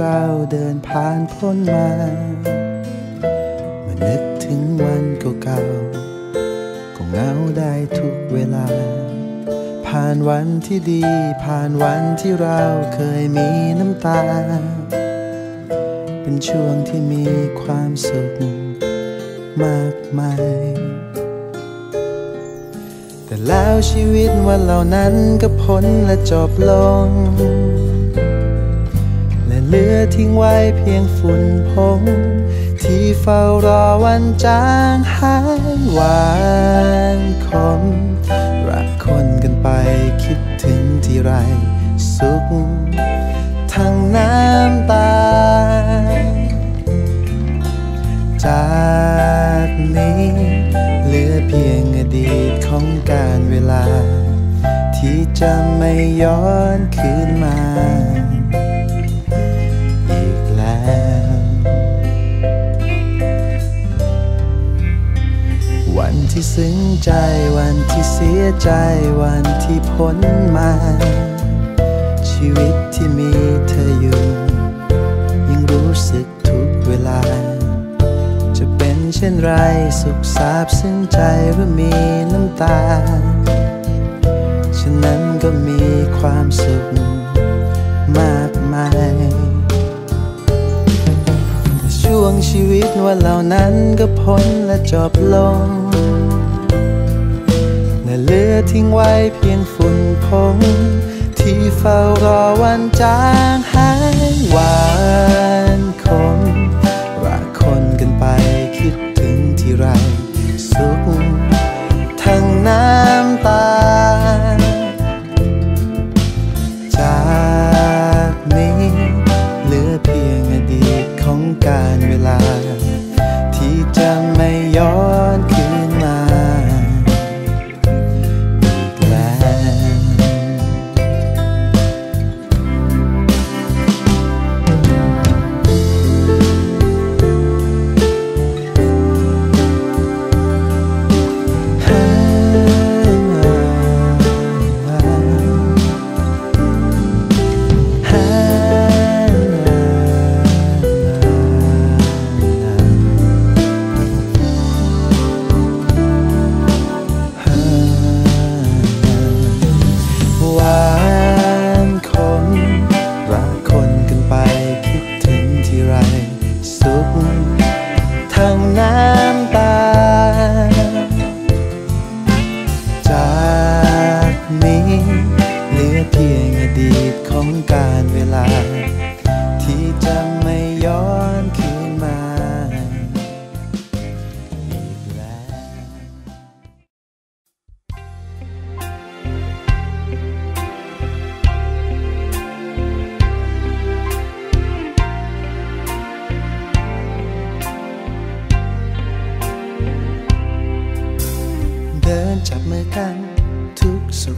เราเดินผ่านพ้นมาเมื่อนึกถึงวันเก่าๆก็เหงาได้ทุกเวลา ผ่านวันที่ดี ผ่านวันที่เราเคยมีน้ำตา เป็นช่วงที่มีความสุขมากมายแต่แล้วชีวิตวันเหล่านั้นก็พ้นและจบลง เหลือทิ้งไว้เพียงฝุ่นพงที่เฝ้ารอวันจางหายหวานคมรักคนกันไปคิดถึงที่ไรสุขทั้งน้ำตา จากนี้เหลือเพียงอดีตของการเวลา ที่จะไม่ย้อน ซึ้งใจวันที่เสียใจวันที่พ้นมา ชีวิตที่มีเธออยู่ ยังรู้สึกทุกเวลา จะเป็นเช่นไรสุขซาบซึ้งใจหรือมีน้ำตา ฉะนั้นก็มีความสุขมากมายช่วงชีวิตวันเหล่านั้นก็พ้นและจบลง และเหลือทิ้งไว้เพียงฝุ่นผงที่เฝ้ารอวันจางหายวา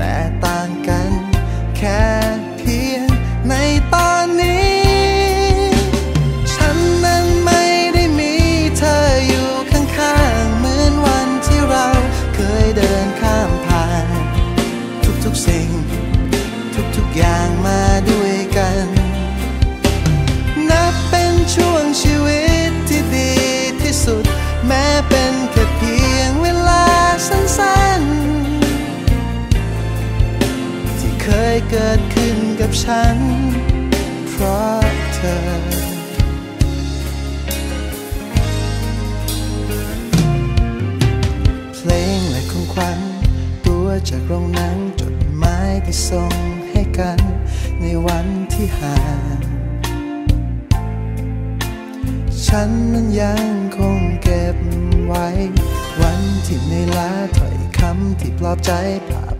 แต่ต่างกันแค่ เกิดขึ้นกับฉัน เพราะเธอ เพลงและของขวัญตัวจากโรงหนังจดหมายที่ส่งให้กัน ในวันที่ห่างฉันนั้นยังคงเก็บไว้ วันที่ในอยล้าถ้อยคำที่ปลอบใจภาพ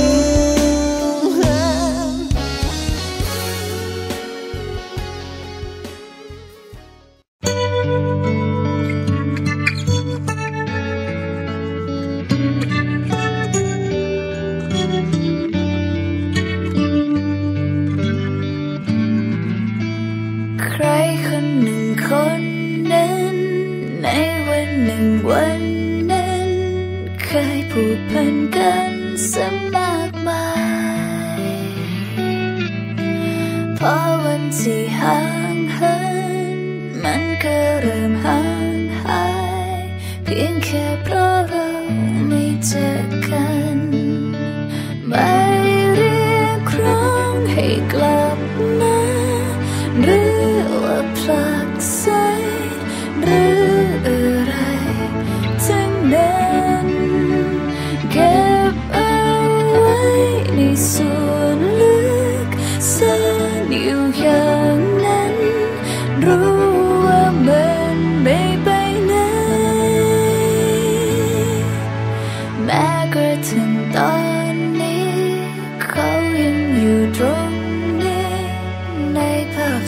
อวันที่ห่างเหินมันก็เริ่มห่างหาย เพียงแค่เพราะเราไม่เจอกันไม่เรียกร้องให้กลับมาหรือว่าผลักไสหรืออะไรทั้งนั้น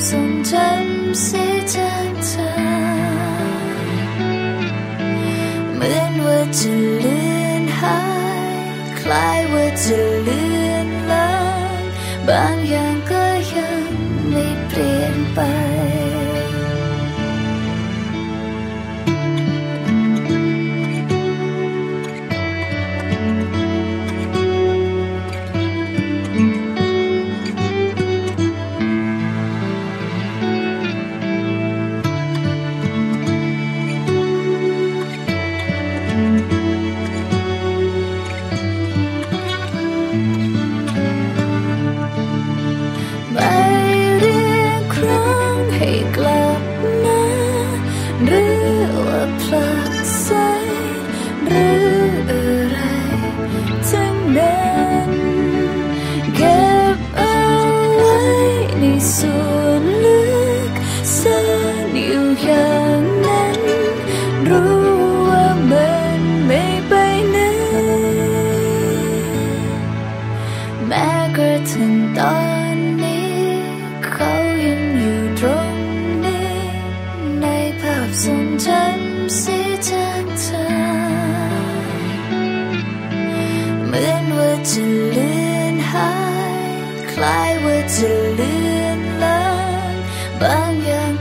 ทรงจำสีจากเธอเหมือนว่าจะเลือนหาย คล้ายว่าจะเลือนลางบางอย่างาย